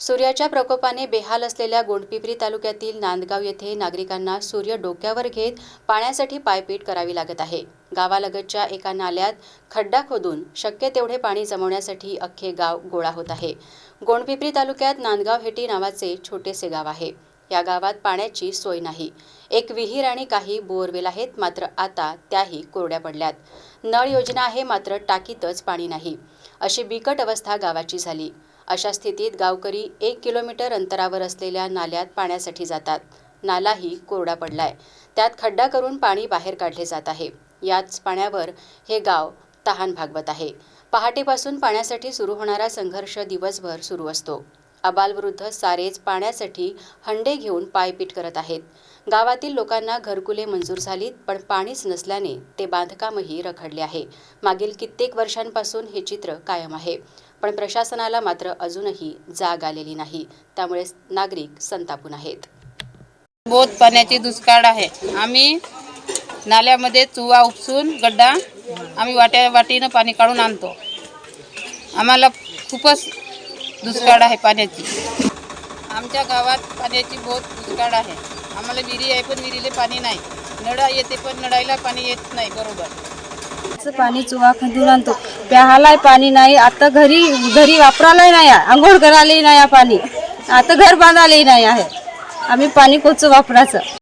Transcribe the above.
सूर्याच्या प्रकोपाने बेहाल असलेल्या गोंडपिपरी तालुक्यातील नांदगाव येथे नागरिकांना सूर्य डोक्यावर घेत पाण्यासाठी पायपीट करावी लागत आहे. गावालगतच्या एका नाल्यात खड्डा खोदून शक्य तेवढे पाणी जमवण्यासाठी अख्खे गाव गोळा होत आहे. गोंडपिपरी तालुक्यात नांदगाव हेटी नावाचे छोटेसे गाव आहे. या गावात पाण्याची सोय नाही. एक विहीर आणि काही बोअरवेल आहेत मात्र आता त्याही कोरड्या पडल्यात. नळ योजना आहे मात्र टाकीतच पाणी नाही. अशी बिकट अवस्था गावाची झाली. अशा स्थितीत गावकरी एक किलोमीटर अंतरावर असलेल्या नाल्यात पाण्यासाठी जातात. नालाही कोरडा पडलाय. त्यात खड्डा करून पाणी बाहेर काढले जात आहे. याच पाण्यावर हे गाव तहान भागवत आहे. पहाटेपासून पाण्यासाठी सुरू होणारा संघर्ष दिवसभर सुरू असतो. अबालवृद्ध सारेच पाण्यासाठी हंडे घेऊन पायपीट करत आहेत. गावातील लोकांना घरकुले मंजूर झालीत पण पाणीच नसल्याने ते बांधकामही रखडले आहे. मागील कित्येक वर्षांपासून हे चित्र कायम आहे. पण प्रशासनाला मात्र अजूनही जाग आलेली नाही. त्यामुळे नागरिक संतापून आहेत. बहुत पाण्याची दुष्काळ आहे. आम्ही नाल्यामध्ये चुवा उपसून गड्डा आम्ही वाट्या वाटीनं पाणी काढून आणतो. आम्हाला खूपच दुष्काळ आहे पाण्याची. आमच्या गावात पाण्याची बहुत दुष्काळ आहे. आम्हाला विहिरी आहे पण विहिरीला पाणी नाही. नळा येते पण नळायला पाणी येत नाही बरोबर. चं पाणी चुवा खंदून आणतो. प्याहालाय पाणी नाही आता घरी घरी वापरायलाही नाही आहे आंघोळ करायलाही नाही आहे पाणी. आता घर बांधायलाही नाही आहे. आम्ही पाणी कोचं वापरायचं?